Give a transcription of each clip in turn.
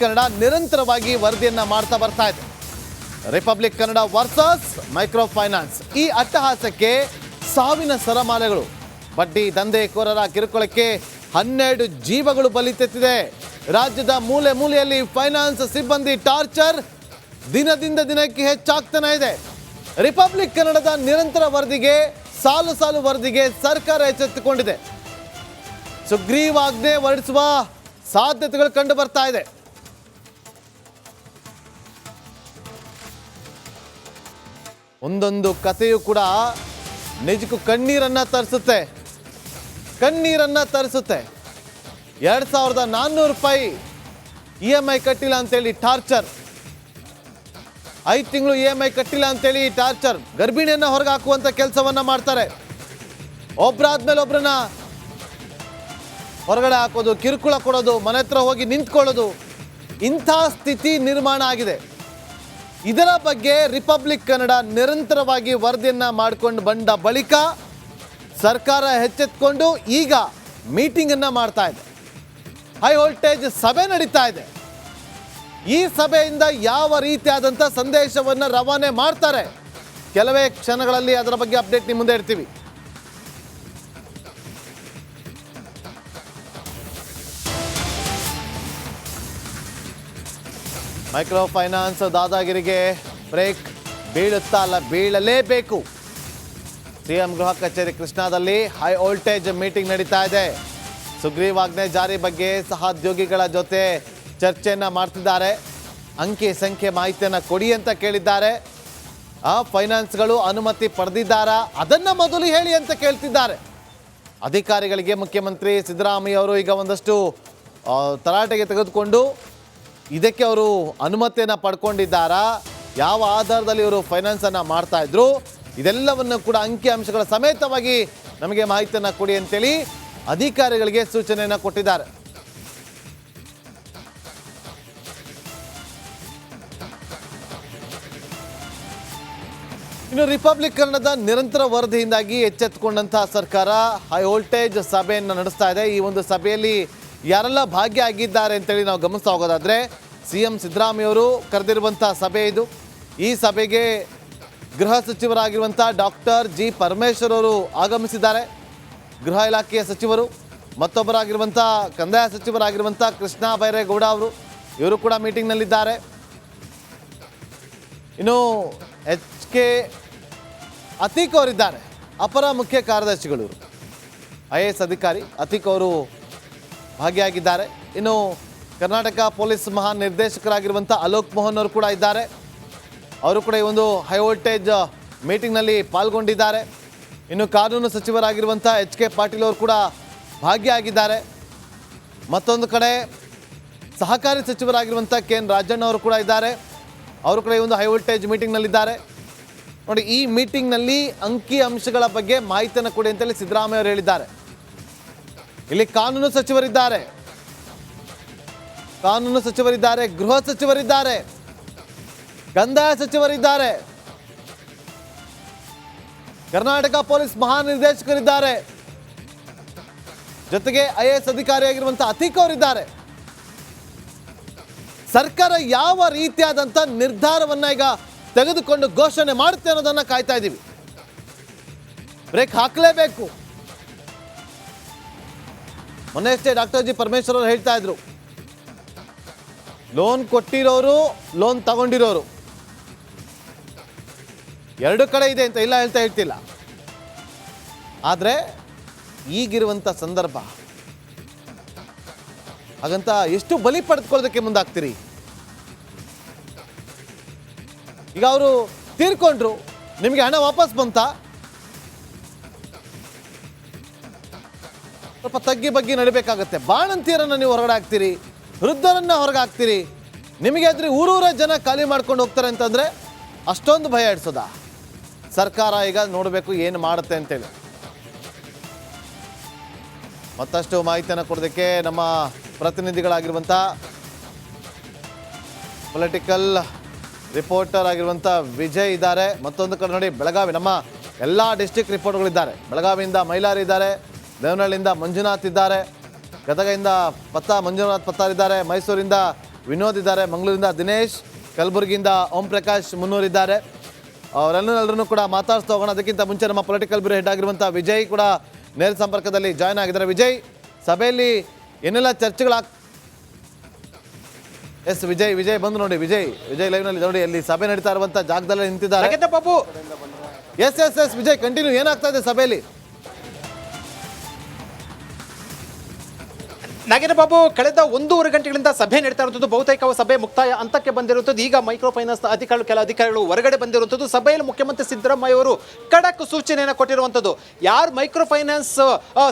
ಕನ್ನಡ ನಿರಂತರವಾಗಿ ವರದಿಯನ್ನ ಮಾಡ್ತಾ ಬರ್ತಾ ಇದೆ. Republic Kannada versus microfinance ಈ ಅಟ್ಟಹಾಸಕ್ಕೆ ಸಾವಿನ ಸರಮಾಲೆಗಳು. ಬಡ್ಡಿ ದಂಧೆಕೋರರ ಕಿರುಕುಳಕ್ಕೆ ಹನ್ನೆರಡು ಜೀವಗಳು ಬಲಿ ತೆತ್ತಿದೆ. ರಾಜ್ಯದ ಮೂಲೆ ಮೂಲೆಯಲ್ಲಿ ಫೈನಾನ್ಸ್ ಸಿಬ್ಬಂದಿ ಟಾರ್ಚರ್ ದಿನದಿಂದ ದಿನಕ್ಕೆ ಹೆಚ್ಚಾಗ್ತಾನೆ ಇದೆ. ರಿಪಬ್ಲಿಕ್ ಕನ್ನಡದ ನಿರಂತರ ವರದಿಗೆ, ಸಾಲು ಸಾಲು ವರದಿಗೆ ಸರ್ಕಾರ ಎಚ್ಚೆತ್ತುಕೊಂಡಿದೆ. ಸುಗ್ರೀವಾಜ್ಞೆ ಹೊರಡಿಸುವ ಸಾಧ್ಯತೆಗಳು ಕಂಡು ಬರ್ತಾ ಇದೆ. ಒಂದೊಂದು ಕಥೆಯು ಕೂಡ ನಿಜಕ್ಕೂ ಕಣ್ಣೀರನ್ನ ತರಿಸುತ್ತೆ. ಕಣ್ಣೀರನ್ನ ತರಿಸುತ್ತೆ. ಎರಡು ಸಾವಿರದ ನಾನ್ನೂರು ರೂಪಾಯಿ ಇ ಎಂ ಐ ಕಟ್ಟಿಲ್ಲ ಅಂತೇಳಿ ಟಾರ್ಚರ್. ಐದು ತಿಂಗಳು ಇ ಎಂ ಐ ಕಟ್ಟಿಲ್ಲ ಅಂತೇಳಿ ಟಾರ್ಚರ್ ಗರ್ಭಿಣಿಯನ್ನು ಹೊರಗೆ ಹಾಕುವಂತ ಕೆಲಸವನ್ನ ಮಾಡ್ತಾರೆ. ಒಬ್ರಾದ್ಮೇಲೆ ಒಬ್ಬರನ್ನ ಹೊರಗಡೆ ಹಾಕೋದು, ಕಿರುಕುಳ ಕೊಡೋದು, ಮನೆ ಹತ್ರ ಹೋಗಿ ನಿಂತ್ಕೊಳ್ಳೋದು ಇಂಥ ಸ್ಥಿತಿ ನಿರ್ಮಾಣ ಆಗಿದೆ. ಇದರ ಬಗ್ಗೆ ರಿಪಬ್ಲಿಕ್ ಕನ್ನಡ ನಿರಂತರವಾಗಿ ವರದಿಯನ್ನು ಮಾಡಿಕೊಂಡು ಬಂದ ಬಳಿಕ ಸರ್ಕಾರ ಎಚ್ಚೆತ್ಕೊಂಡು ಈಗ ಮೀಟಿಂಗನ್ನು ಮಾಡ್ತಾ ಇದೆ. ಹೈ ವೋಲ್ಟೇಜ್ ಸಭೆ ನಡೀತಾ ಇದೆ. ಈ ಸಭೆಯಿಂದ ಯಾವ ರೀತಿಯಾದಂಥ ಸಂದೇಶವನ್ನ ರವಾನೆ ಮಾಡ್ತಾರೆ, ಕೆಲವೇ ಕ್ಷಣಗಳಲ್ಲಿ ಅದರ ಬಗ್ಗೆ ಅಪ್ಡೇಟ್ ನಿಮ್ಮ ಮುಂದೆ ಇಡ್ತೀವಿ. ಮೈಕ್ರೋ ಫೈನಾನ್ಸ್ ದಾದಾಗಿರಿಗೆ ಬ್ರೇಕ್ ಬೀಳುತ್ತಾ ಅಲ್ಲ ಬೀಳಲೇಬೇಕು. ಸಿಎಂ ಗೃಹ ಕಚೇರಿ ಕೃಷ್ಣಾದಲ್ಲಿ ಹೈ ವೋಲ್ಟೇಜ್ ಮೀಟಿಂಗ್ ನಡೀತಾ ಇದೆ. ಸುಗ್ರೀವಾಜ್ಞೆ ಜಾರಿ ಬಗ್ಗೆ ಸಹೋದ್ಯೋಗಿಗಳ ಜೊತೆ ಚರ್ಚೆಯನ್ನು ಮಾಡ್ತಿದ್ದಾರೆ. ಅಂಕಿ ಸಂಖ್ಯೆ ಮಾಹಿತಿಯನ್ನು ಕೊಡಿ ಅಂತ ಕೇಳಿದ್ದಾರೆ. ಆ ಫೈನಾನ್ಸ್ಗಳು ಅನುಮತಿ ಪಡೆದಿದ್ದಾರಾ? ಅದನ್ನು ಮೊದಲು ಹೇಳಿ ಅಂತ ಕೇಳ್ತಿದ್ದಾರೆ. ಅಧಿಕಾರಿಗಳಿಗೆ ಮುಖ್ಯಮಂತ್ರಿ ಸಿದ್ದರಾಮಯ್ಯ ಅವರು ಈಗ ಒಂದಷ್ಟು ತರಾಟೆಗೆ ತೆಗೆದುಕೊಂಡು ಇದಕ್ಕೆ ಅವರು ಅನುಮತಿಯನ್ನು ಪಡ್ಕೊಂಡಿದ್ದಾರಾ? ಯಾವ ಆಧಾರದಲ್ಲಿ ಇವರು ಫೈನಾನ್ಸನ್ನು ಮಾಡ್ತಾ ಇದ್ರು? ಇದೆಲ್ಲವನ್ನು ಕೂಡ ಅಂಕಿ ಅಂಶಗಳ ಸಮೇತವಾಗಿ ನಮಗೆ ಮಾಹಿತಿಯನ್ನು ಕೊಡಿ ಅಂತೇಳಿ ಅಧಿಕಾರಿಗಳಿಗೆ ಸೂಚನೆಯನ್ನು ಕೊಟ್ಟಿದ್ದಾರೆ. ಇನ್ನು ರಿಪಬ್ಲಿಕ್ ಕನ್ನಡದ ನಿರಂತರ ವರದಿಯಿಂದಾಗಿ ಎಚ್ಚೆತ್ತುಕೊಂಡಂತಹ ಸರ್ಕಾರ ಹೈ ವೋಲ್ಟೇಜ್ ಸಭೆಯನ್ನು ನಡೆಸ್ತಾ ಇದೆ. ಈ ಒಂದು ಸಭೆಯಲ್ಲಿ ಯಾರೆಲ್ಲ ಭಾಗ್ಯ ಆಗಿದ್ದಾರೆ ಅಂತೇಳಿ ನಾವು ಗಮನಿಸ್ತಾ ಹೋಗೋದಾದರೆ ಸಿ ಎಂ ಸಿದ್ದರಾಮಯ್ಯವರು ಕರೆದಿರುವಂಥ ಸಭೆ ಇದು. ಈ ಸಭೆಗೆ ಗೃಹ ಸಚಿವರಾಗಿರುವಂಥ ಡಾಕ್ಟರ್ ಜಿ ಪರಮೇಶ್ವರ್ ಅವರು ಆಗಮಿಸಿದ್ದಾರೆ. ಗೃಹ ಇಲಾಖೆಯ ಸಚಿವರು, ಮತ್ತೊಬ್ಬರಾಗಿರುವಂಥ ಕಂದಾಯ ಸಚಿವರಾಗಿರುವಂಥ ಕೃಷ್ಣ ಬೈರೇಗೌಡ ಅವರು, ಇವರು ಕೂಡ ಮೀಟಿಂಗ್ನಲ್ಲಿದ್ದಾರೆ. ಇನ್ನು ಎಚ್ ಕೆ ಅತೀಕ್ ಅವರಿದ್ದಾರೆ, ಅಪರ ಮುಖ್ಯ ಕಾರ್ಯದರ್ಶಿಗಳು ಐ ಎ ಎಸ್ ಅಧಿಕಾರಿ ಅತೀಕ್ ಅವರು ಭಾಗಿಯಾಗಿದ್ದಾರೆ ಇನ್ನು ಕರ್ನಾಟಕ ಪೊಲೀಸ್ ಮಹಾನಿರ್ದೇಶಕರಾಗಿರುವಂಥ ಅಲೋಕ್ ಮೋಹನ್ ಅವರು ಕೂಡ ಇದ್ದಾರೆ. ಅವರು ಕೂಡ ಈ ಒಂದು ಹೈ ವೋಲ್ಟೇಜ್ ಮೀಟಿಂಗ್ನಲ್ಲಿ ಪಾಲ್ಗೊಂಡಿದ್ದಾರೆ. ಇನ್ನು ಕಾನೂನು ಸಚಿವರಾಗಿರುವಂಥ ಎಚ್ ಕೆ ಪಾಟೀಲ್ ಅವರು ಕೂಡ ಭಾಗಿಯಾಗಿದ್ದಾರೆ ಮತ್ತೊಂದು ಕಡೆ ಸಹಕಾರಿ ಸಚಿವರಾಗಿರುವಂಥ ಕೆ ಎನ್ ರಾಜಣ್ಣ ಅವರು ಕೂಡ ಇದ್ದಾರೆ. ಅವರು ಕೂಡ ಈ ಒಂದು ಹೈ ವೋಲ್ಟೇಜ್ ಮೀಟಿಂಗ್ನಲ್ಲಿದ್ದಾರೆ. ನೋಡಿ, ಈ ಮೀಟಿಂಗ್ನಲ್ಲಿ ಅಂಕಿ ಅಂಶಗಳ ಬಗ್ಗೆ ಮಾಹಿತಿಯನ್ನು ಕೊಡಿ ಅಂತೇಳಿ ಸಿದ್ದರಾಮಯ್ಯ ಅವರು ಹೇಳಿದ್ದಾರೆ. ಇಲ್ಲಿ ಕಾನೂನು ಸಚಿವರಿದ್ದಾರೆ. ಕಾನೂನು ಸಚಿವರಿದ್ದಾರೆ, ಗೃಹ ಸಚಿವರಿದ್ದಾರೆ ಕಂದಾಯ ಸಚಿವರಿದ್ದಾರೆ. ಕರ್ನಾಟಕ ಪೊಲೀಸ್ ಮಹಾನಿರ್ದೇಶಕರಿದ್ದಾರೆ. ಜೊತೆಗೆ ಐ ಎ ಎಸ್ ಅಧಿಕಾರಿಯಾಗಿರುವಂತಹ ಅತೀಕ್ ಅವರಿದ್ದಾರೆ. ಸರ್ಕಾರ ಯಾವ ರೀತಿಯಾದಂಥ ನಿರ್ಧಾರವನ್ನ ಈಗ ತೆಗೆದುಕೊಂಡು ಘೋಷಣೆ ಮಾಡುತ್ತೆ ಅನ್ನೋದನ್ನ ಕಾಯ್ತಾ ಇದ್ದೀವಿ ಬ್ರೇಕ್ ಹಾಕಲೇಬೇಕು. ಮೊನ್ನೆ ಅಷ್ಟೇ ಡಾಕ್ಟರ್ ಜಿ ಪರಮೇಶ್ವರ್ ಅವರು ಹೇಳ್ತಾ ಇದ್ರು. ಲೋನ್ ಕೊಟ್ಟಿರೋರು ಲೋನ್ ತಗೊಂಡಿರೋರು. ಎರಡು ಕಡೆ ಇದೆ ಅಂತ ಇಲ್ಲ ಹೇಳ್ತಾ ಹೇಳ್ತಿಲ್ಲ. ಆದರೆ ಈಗಿರುವಂಥ ಸಂದರ್ಭ, ಹಾಗಂತ ಎಷ್ಟು ಬಲಿ ಪಡೆದುಕೊಳ್ಳೋದಕ್ಕೆ ಮುಂದಾಗ್ತೀರಿ? ಈಗ ಅವರು ತೀರ್ಕೊಂಡ್ರು, ನಿಮಗೆ ಹಣ ವಾಪಸ್ ಬಂತಾ? ಸ್ವಲ್ಪ ತಗ್ಗಿ ಬಗ್ಗಿ ನಡಿಬೇಕಾಗತ್ತೆ. ಬಾಣಂತಿಯರನ್ನು ನೀವು ಹೊರಗಡೆ ಹಾಕ್ತೀರಿ, ವೃದ್ಧರನ್ನ ಹೊರಗೆ ಹಾಕ್ತೀರಿ. ನಿಮಗೆ ಆದ್ರೆ ಊರೂರ ಜನ ಖಾಲಿ ಮಾಡ್ಕೊಂಡು ಹೋಗ್ತಾರೆ ಅಂತಂದ್ರೆ ಅಷ್ಟೊಂದು ಭಯ ಇಡ್ಸೋದ ಸರ್ಕಾರ ಈಗ ನೋಡಬೇಕು ಏನು ಮಾಡುತ್ತೆ ಅಂತೇಳಿ. ಮತ್ತಷ್ಟು ಮಾಹಿತಿಯನ್ನು ಕೊಡೋದಕ್ಕೆ ನಮ್ಮ ಪ್ರತಿನಿಧಿಗಳಾಗಿರುವಂಥ ಪೊಲಿಟಿಕಲ್ ರಿಪೋರ್ಟರ್ ಆಗಿರುವಂಥ ವಿಜಯ್ ಇದ್ದಾರೆ. ಮತ್ತೊಂದು ಕಡೆ ನೋಡಿ, ಬೆಳಗಾವಿ, ನಮ್ಮ ಎಲ್ಲ ಡಿಸ್ಟಿಕ್ ರಿಪೋರ್ಟ್ಗಳಿದ್ದಾರೆ ಬೆಳಗಾವಿಯಿಂದ ಮೈಲಾರಿ ಇದ್ದಾರೆ ದೇವನಹಳ್ಳಿಯಿಂದ ಮಂಜುನಾಥ್ ಇದ್ದಾರೆ. ಗದಗದಿಂದ ಪತ್ತ ಮಂಜುನಾಥ್ ಪತ್ತಾರ್ ಇದ್ದಾರೆ. ಮೈಸೂರಿಂದ ವಿನೋದ್ ಇದ್ದಾರೆ. ಮಂಗಳೂರಿಂದ ದಿನೇಶ್ ಕಲಬುರಗಿಯಿಂದ ಓಂ ಪ್ರಕಾಶ್ ಮುನ್ನೂರಿದ್ದಾರೆ ಅವರೆಲ್ಲರೂ ಕೂಡ ಮಾತಾಡ್ತಾ ಹೋಗೋಣ. ಅದಕ್ಕಿಂತ ಮುಂಚೆ ನಮ್ಮ ಪೊಲಿಟಿಕಲ್ ಬ್ಯೂರೋ ಹೆಡ್ ಆಗಿರುವಂಥ ವಿಜಯ್ ಕೂಡ ನೇರ ಸಂಪರ್ಕದಲ್ಲಿ ಜಾಯ್ನ್ ಆಗಿದ್ದಾರೆ. ವಿಜಯ್ ಸಭೆಯಲ್ಲಿ ಏನೆಲ್ಲ ಚರ್ಚೆಗಳ ಎಸ್ ವಿಜಯ್ ವಿಜಯ್ ಬಂದು ನೋಡಿ. ವಿಜಯ್ ವಿಜಯ್ ಲೈವ್ನಲ್ಲಿ ನೋಡಿ. ಅಲ್ಲಿ ಸಭೆ ನಡೀತಾ ಇರುವಂಥ ಜಾಗದಲ್ಲೇ ನಿಂತಿದ್ದಾರೆ. Yes yes yes Vijay continue ಏನಾಗ್ತಾ ಇದೆ ಸಭೆಯಲ್ಲಿ? ನಾಗೇಂದ್ರ ಬಾಬು, ಕಳೆದ ಒಂದೂವರೆ ಗಂಟೆಗಳಿಂದ ಸಭೆ ನಡೀತಾ ಇರುವಂಥದ್ದು, ಬಹುತೇಕ ಸಭೆ ಮುಕ್ತಾಯ ಹಂತಕ್ಕೆ ಬಂದಿರುವಂಥದ್ದು. ಈಗ ಮೈಕ್ರೋ ಫೈನಾನ್ಸ್ ಅಧಿಕಾರಿಗಳು, ಕೆಲ ಅಧಿಕಾರಿಗಳು ಹೊರಗಡೆ ಬಂದಿರುವಂಥದ್ದು. ಸಭೆಯಲ್ಲಿ ಮುಖ್ಯಮಂತ್ರಿ ಸಿದ್ದರಾಮಯ್ಯ ಅವರು ಖಡಕ್ ಸೂಚನೆಯನ್ನು ಕೊಟ್ಟಿರುವಂಥದ್ದು. ಯಾರು ಮೈಕ್ರೋ ಫೈನಾನ್ಸ್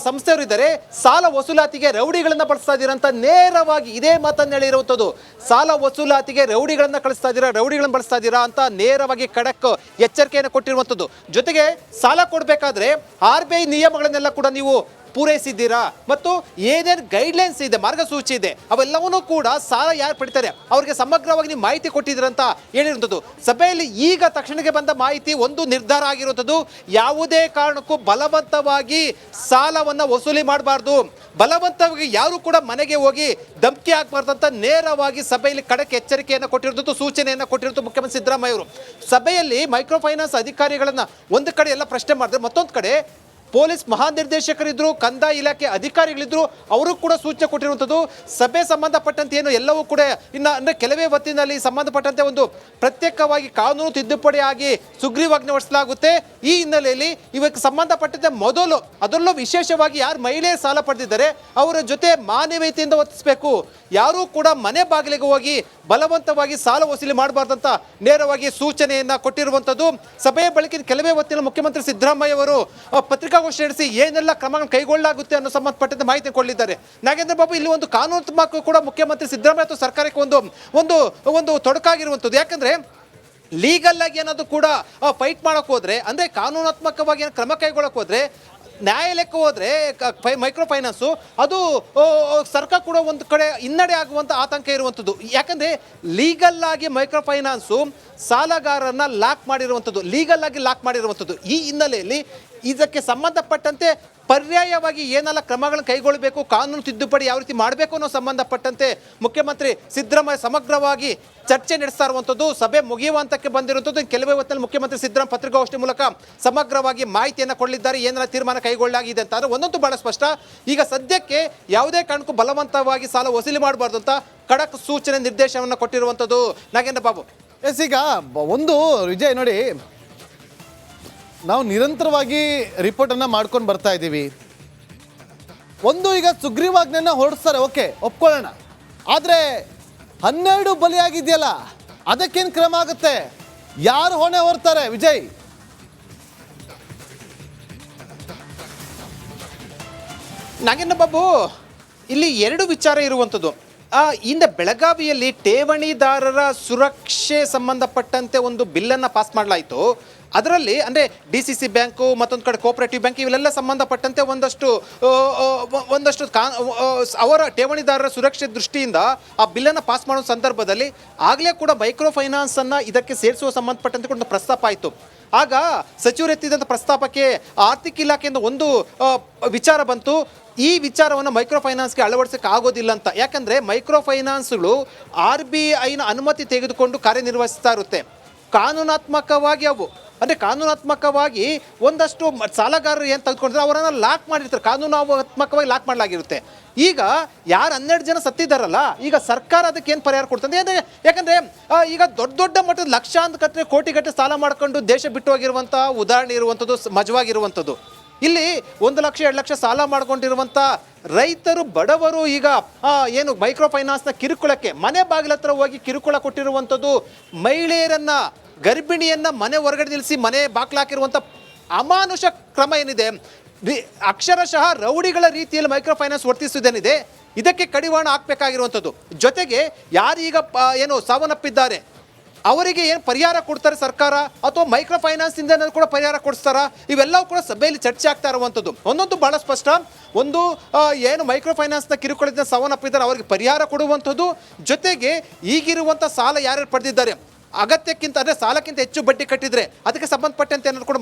ಸಂಸ್ಥೆಯವರು ಇದ್ದಾರೆ ಸಾಲ ವಸೂಲಾತಿಗೆ ರೌಡಿಗಳನ್ನು ಬಳಸ್ತಾ ಇದ್ದೀರಾ ಅಂತ ನೇರವಾಗಿ ಇದೇ ಮಾತನ್ನು ಹೇಳಿರುವಂಥದ್ದು. ಸಾಲ ವಸೂಲಾತಿಗೆ ರೌಡಿಗಳನ್ನು ಕಳಿಸ್ತಾ ಇದ್ದೀರಾ, ರೌಡಿಗಳನ್ನು ಬಳಸ್ತಾ ಇದ್ದೀರಾ ಅಂತ ನೇರವಾಗಿ ಖಡಕ್ ಎಚ್ಚರಿಕೆಯನ್ನು ಕೊಟ್ಟಿರುವಂಥದ್ದು. ಜೊತೆಗೆ ಸಾಲ ಕೊಡಬೇಕಾದ್ರೆ ಆರ್ ಬಿ ಐ ನಿಯಮಗಳನ್ನೆಲ್ಲ ಕೂಡ ನೀವು ಪೂರೈಸಿದ್ದೀರಾ? ಮತ್ತು ಏನೇನು ಗೈಡ್ಲೈನ್ಸ್ ಇದೆ, ಮಾರ್ಗಸೂಚಿ ಇದೆ, ಅವೆಲ್ಲವನ್ನೂ ಕೂಡ ಸಾಲ ಯಾರು ಪಡಿತಾರೆ? ಅವರಿಗೆ ಸಮಗ್ರವಾಗಿ ನೀವು ಮಾಹಿತಿ ಕೊಟ್ಟಿದ್ರ ಅಂತ ಹೇಳಿರುವಂಥದ್ದು. ಸಭೆಯಲ್ಲಿ ಈಗ ತಕ್ಷಣಕ್ಕೆ ಬಂದ ಮಾಹಿತಿ ಒಂದು ನಿರ್ಧಾರ ಆಗಿರುವಂಥದ್ದು. ಯಾವುದೇ ಕಾರಣಕ್ಕೂ ಬಲವಂತವಾಗಿ ಸಾಲವನ್ನು ವಸೂಲಿ ಮಾಡಬಾರ್ದು. ಬಲವಂತವಾಗಿ ಯಾರು ಕೂಡ ಮನೆಗೆ ಹೋಗಿ ಧಮಕಿ ಹಾಕಬಾರ್ದು ಅಂತ ನೇರವಾಗಿ ಸಭೆಯಲ್ಲಿ ಖಡಕ್ ಎಚ್ಚರಿಕೆಯನ್ನು ಕೊಟ್ಟಿರುವುದು ಸೂಚನೆಯನ್ನು ಕೊಟ್ಟಿರೋದು ಮುಖ್ಯಮಂತ್ರಿ ಸಿದ್ದರಾಮಯ್ಯ ಅವರು ಸಭೆಯಲ್ಲಿ ಮೈಕ್ರೋ ಫೈನಾನ್ಸ್ ಅಧಿಕಾರಿಗಳನ್ನ ಒಂದು ಕಡೆ ಎಲ್ಲ ಪ್ರಶ್ನೆ ಮಾಡಿದ್ರೆ ಮತ್ತೊಂದು ಕಡೆ ಪೊಲೀಸ್ ಮಹಾನಿರ್ದೇಶಕರಿದ್ದರು ಕಂದಾಯ ಇಲಾಖೆ ಅಧಿಕಾರಿಗಳಿದ್ರು ಅವರು ಕೂಡ ಸೂಚನೆ ಕೊಟ್ಟಿರುವಂಥದ್ದು. ಸಭೆ ಸಂಬಂಧಪಟ್ಟಂತೆ ಏನು ಎಲ್ಲವೂ ಕೂಡ ಇನ್ನು ಅಂದರೆ ಕೆಲವೇ ಹೊತ್ತಿನಲ್ಲಿ ಸಂಬಂಧಪಟ್ಟಂತೆ ಒಂದು ಪ್ರತ್ಯೇಕವಾಗಿ ಕಾನೂನು ತಿದ್ದುಪಡಿ ಆಗಿ ಸುಗ್ರೀವಾಜ್ಞೆ ಹೊರಿಸಲಾಗುತ್ತೆ. ಈ ಹಿನ್ನೆಲೆಯಲ್ಲಿ ಇವಕ್ಕೆ ಸಂಬಂಧಪಟ್ಟಂತೆ ಮೊದಲು ಅದರಲ್ಲೂ ವಿಶೇಷವಾಗಿ ಯಾರು ಮಹಿಳೆ ಸಾಲ ಪಡೆದಿದ್ದಾರೆ ಅವರ ಜೊತೆ ಮಾನವೀಯತೆಯಿಂದ ವರ್ತಿಸಬೇಕು. ಯಾರೂ ಕೂಡ ಮನೆ ಬಾಗಿಲಿಗೆ ಹೋಗಿ ಬಲವಂತವಾಗಿ ಸಾಲ ವಸೂಲಿ ಮಾಡಬಾರ್ದಂತ ನೇರವಾಗಿ ಸೂಚನೆಯನ್ನ ಕೊಟ್ಟಿರುವಂಥದ್ದು. ಸಭೆಯ ಬಳಿಕ ಕೆಲವೇ ಹೊತ್ತಿನ ಮುಖ್ಯಮಂತ್ರಿ ಸಿದ್ದರಾಮಯ್ಯ ಅವರು ಆ, ಪತ್ರಿಕಾಗೋಷ್ಠಿ ನಡೆಸಿ ಏನೆಲ್ಲ ಕ್ರಮಗಳನ್ನು ಕೈಗೊಳ್ಳಲಾಗುತ್ತೆ ಅನ್ನೋ ಸಂಬಂಧಪಟ್ಟಂತೆ ಮಾಹಿತಿ ಕೊಡಲಿದ್ದಾರೆ. ನಾಗೇಂದ್ರ ಬಾಬು ಇಲ್ಲಿ ಒಂದು ಕಾನೂನಾತ್ಮಕ ಕೂಡ ಮುಖ್ಯಮಂತ್ರಿ ಸಿದ್ದರಾಮಯ್ಯ ಅಥವಾ ಸರ್ಕಾರಕ್ಕೆ ಒಂದು ಒಂದು ಒಂದು ತೊಡಕಾಗಿರುವಂಥದ್ದು. ಯಾಕಂದ್ರೆ ಲೀಗಲ್ ಆಗಿ ಏನಾದರೂ ಕೂಡ ಫೈಟ್ ಮಾಡೋಕೆ ಹೋದ್ರೆ, ಅಂದ್ರೆ ಕಾನೂನಾತ್ಮಕವಾಗಿ ಏನು ಕ್ರಮ ಕೈಗೊಳ್ಳಕ್ಕೆ ಹೋದರೆ, ನ್ಯಾಯಾಲಯಕ್ಕೆ ಹೋದರೆ ಫೈ ಮೈಕ್ರೋ ಫೈನಾನ್ಸು ಅದು ಸರ್ಕಾರ ಕೂಡ ಒಂದು ಕಡೆ ಹಿನ್ನಡೆ ಆಗುವಂತ ಆತಂಕ ಇರುವಂಥದ್ದು. ಯಾಕಂದ್ರೆ ಲೀಗಲ್ ಆಗಿ ಮೈಕ್ರೋ ಫೈನಾನ್ಸು ಸಾಲಗಾರರನ್ನ ಲಾಕ್ ಮಾಡಿರುವಂಥದ್ದು ಲೀಗಲ್ ಆಗಿ ಲಾಕ್ ಮಾಡಿರುವಂಥದ್ದು. ಈ ಹಿನ್ನೆಲೆಯಲ್ಲಿ ಇದಕ್ಕೆ ಸಂಬಂಧಪಟ್ಟಂತೆ ಪರ್ಯಾಯವಾಗಿ ಏನೆಲ್ಲ ಕ್ರಮಗಳನ್ನು ಕೈಗೊಳ್ಳಬೇಕು, ಕಾನೂನು ತಿದ್ದುಪಡಿ ಯಾವ ರೀತಿ ಮಾಡಬೇಕು ಅನ್ನೋ ಸಂಬಂಧಪಟ್ಟಂತೆ ಮುಖ್ಯಮಂತ್ರಿ ಸಿದ್ದರಾಮಯ್ಯ ಸಮಗ್ರವಾಗಿ ಚರ್ಚೆ ನಡೆಸ್ತಾ ಇರುವಂಥದ್ದು, ಸಭೆ ಮುಗಿಯುವ ಹಂತಕ್ಕೆ ಬಂದಿರುವಂಥದ್ದು ಕೆಲವೇ ಹೊತ್ತಲ್ಲಿ ಮುಖ್ಯಮಂತ್ರಿ ಸಿದ್ದರಾಮ ಪತ್ರಿಕಾಗೋಷ್ಠಿ ಮೂಲಕ ಸಮಗ್ರವಾಗಿ ಮಾಹಿತಿಯನ್ನು ಕೊಡಲಿದ್ದಾರೆ, ಏನೆಲ್ಲ ತೀರ್ಮಾನ ಕೈಗೊಳ್ಳಲಾಗಿದೆ ಅಂತ ಆದರೆ ಒಂದೊಂದು ಬಹಳ ಸ್ಪಷ್ಟ. ಈಗ ಸದ್ಯಕ್ಕೆ ಯಾವುದೇ ಕಾರಣಕ್ಕೂ ಬಲವಂತವಾಗಿ ಸಾಲ ವಸೂಲಿ ಮಾಡಬಾರ್ದು ಅಂತ ಖಡಕ್ ಸೂಚನೆ ನಿರ್ದೇಶನವನ್ನು ಕೊಟ್ಟಿರುವಂಥದ್ದು ನಾಗೇಂದ್ರ ಬಾಬು. ಎಸ್, ಈಗ ಒಂದು ವಿಜಯ್ ನೋಡಿ ನಾವು ನಿರಂತರವಾಗಿ ರಿಪೋರ್ಟನ್ನು ಮಾಡ್ಕೊಂಡು ಬರ್ತಾ ಇದ್ದೀವಿ. ಒಂದು ಈಗ ಸುಗ್ರೀವಾಜ್ಞೆನ ಹೊರಡಿಸ್ತಾರೆ, ಓಕೆ, ಒಪ್ಕೊಳ್ಳೋಣ. ಆದರೆ ಹನ್ನೆರಡು ಬಲಿಯಾಗಿದೆಯಲ್ಲ, ಅದಕ್ಕೇನು ಕ್ರಮ ಆಗುತ್ತೆ? ಯಾರು ಹೊಣೆ ಹೊರ್ತಾರೆ? ವಿಜಯ್. ನಾಗೇಂದ್ರ ಬಾಬು, ಇಲ್ಲಿ ಎರಡು ವಿಚಾರ ಇರುವಂಥದ್ದು. ಇಂದ ಬೆಳಗಾವಿಯಲ್ಲಿ ಠೇವಣಿದಾರರ ಸುರಕ್ಷೆ ಸಂಬಂಧಪಟ್ಟಂತೆ ಒಂದು ಬಿಲ್ಲನ್ನು ಪಾಸ್ ಮಾಡಲಾಯಿತು. ಅದರಲ್ಲಿ, ಅಂದರೆ ಡಿ ಸಿ ಸಿ ಬ್ಯಾಂಕು, ಮತ್ತೊಂದು ಕಡೆ ಕೋಪರೇಟಿವ್ ಬ್ಯಾಂಕ್ ಇವೆಲ್ಲ ಸಂಬಂಧಪಟ್ಟಂತೆ ಒಂದಷ್ಟು ಒಂದಷ್ಟು ಕಾ ಅವರ ಠೇವಣಿದಾರರ ಸುರಕ್ಷೆ ದೃಷ್ಟಿಯಿಂದ ಆ ಬಿಲ್ಲನ್ನು ಪಾಸ್ ಮಾಡೋ ಸಂದರ್ಭದಲ್ಲಿ ಆಗಲೇ ಕೂಡ ಮೈಕ್ರೋ ಫೈನಾನ್ಸನ್ನು ಇದಕ್ಕೆ ಸೇರಿಸುವ ಸಂಬಂಧಪಟ್ಟಂತೆ ಒಂದು ಪ್ರಸ್ತಾಪ ಆಯಿತು. ಆಗ ಸಚಿವರು ಎತ್ತಿದಂಥ ಪ್ರಸ್ತಾಪಕ್ಕೆ ಆರ್ಥಿಕ ಇಲಾಖೆಯಿಂದ ಒಂದು ವಿಚಾರ ಬಂತು. ಈ ವಿಚಾರವನ್ನು ಮೈಕ್ರೋ ಫೈನಾನ್ಸ್ಗೆ ಅಳವಡಿಸೋಕೆ ಆಗೋದಿಲ್ಲ ಅಂತ. ಯಾಕಂದರೆ ಮೈಕ್ರೋ ಫೈನಾನ್ಸ್ಗಳು ಆರ್ ಬಿ ಐನ ಅನುಮತಿ ತೆಗೆದುಕೊಂಡು ಕಾರ್ಯನಿರ್ವಹಿಸ್ತಾ ಇರುತ್ತೆ. ಕಾನೂನಾತ್ಮಕವಾಗಿ ಅವು ಅಂದರೆ ಕಾನೂನಾತ್ಮಕವಾಗಿ ಒಂದಷ್ಟು ಸಾಲಗಾರರು ಏನು ತೆಗೆದುಕೊಂಡಿದ್ರೆ ಅವರನ್ನು ಲಾಕ್ ಮಾಡಿರ್ತಾರೆ. ಕಾನೂನಾತ್ಮಕವಾಗಿ ಲಾಕ್ ಮಾಡಲಾಗಿರುತ್ತೆ. ಈಗ ಯಾರು ಹನ್ನೆರಡು ಜನ ಸತ್ತಿದ್ದಾರಲ್ಲ ಈಗ ಸರ್ಕಾರ ಅದಕ್ಕೆ ಏನು ಪರಿಹಾರ ಕೊಡ್ತದೆ? ಅಂದರೆ ಯಾಕಂದರೆ ಈಗ ದೊಡ್ಡ ದೊಡ್ಡ ಮಟ್ಟದ ಲಕ್ಷಾಂತರ ಗಟ್ಟಲೆ ಕೋಟಿಗಟ್ಟಲೆ ಸಾಲ ಮಾಡ್ಕೊಂಡು ದೇಶ ಬಿಟ್ಟು ಹೋಗಿರುವಂಥ ಉದಾಹರಣೆ ಇರುವಂಥದ್ದು ಮಜವಾಗಿರುವಂಥದ್ದು. ಇಲ್ಲಿ ಒಂದು ಲಕ್ಷ, ಎರಡು ಲಕ್ಷ ಸಾಲ ಮಾಡ್ಕೊಂಡಿರುವಂಥ ರೈತರು, ಬಡವರು ಈಗ ಏನು ಮೈಕ್ರೋ ಫೈನಾನ್ಸ್ನ ಕಿರುಕುಳಕ್ಕೆ, ಮನೆ ಬಾಗಿಲ ಹತ್ರ ಹೋಗಿ ಕಿರುಕುಳ ಕೊಟ್ಟಿರುವಂಥದ್ದು ಮಹಿಳೆಯರನ್ನ, ಗರ್ಭಿಣಿಯನ್ನ ಮನೆ ಹೊರಗಡೆ ನಿಲ್ಲಿಸಿ ಮನೆ ಬಾಕ್ಲಾಕಿರುವಂಥ ಅಮಾನುಷ ಕ್ರಮ ಏನಿದೆ? ಅಕ್ಷರಶಃ ರೌಡಿಗಳ ರೀತಿಯಲ್ಲಿ ಮೈಕ್ರೋ ಫೈನಾನ್ಸ್ ವರ್ತಿಸುವುದೇನಿದೆ? ಇದಕ್ಕೆ ಕಡಿವಾಣ ಹಾಕಬೇಕಾಗಿರುವಂಥದ್ದು. ಜೊತೆಗೆ ಯಾರೀಗ ಏನು ಸಾವನ್ನಪ್ಪಿದ್ದಾರೆ? ಅವರಿಗೆ ಏನು ಪರಿಹಾರ ಕೊಡ್ತಾರೆ ಸರ್ಕಾರ? ಅಥವಾ ಮೈಕ್ರೋ ಫೈನಾನ್ಸ್ ಇಂದ ಕೂಡ ಪರಿಹಾರ ಕೊಡಿಸ್ತಾರ? ಇವೆಲ್ಲವೂ ಕೂಡ ಸಭೆಯಲ್ಲಿ ಚರ್ಚೆ ಆಗ್ತಾ ಇರುವಂಥದ್ದು. ಒಂದೊಂದು ಬಹಳ ಸ್ಪಷ್ಟ. ಒಂದು ಏನು ಮೈಕ್ರೋ ಫೈನಾನ್ಸ್ನ ಕಿರುಕುಳದಿಂದ ಸಾವನ್ನಪ್ಪಿದ್ದಾರೆ ಅವರಿಗೆ ಪರಿಹಾರ ಕೊಡುವಂಥದ್ದು. ಜೊತೆಗೆ ಈಗಿರುವಂಥ ಸಾಲ ಯಾರ್ಯಾರು ಪಡೆದಿದ್ದಾರೆ? ಅಗತ್ಯಕ್ಕಿಂತ, ಅಂದರೆ ಸಾಲಕ್ಕಿಂತ ಹೆಚ್ಚು ಬಡ್ಡಿ ಕಟ್ಟಿದರೆ, ಅದಕ್ಕೆ ಸಂಬಂಧಪಟ್ಟಂತೆ ಏನಾದರೂ ಕೂಡ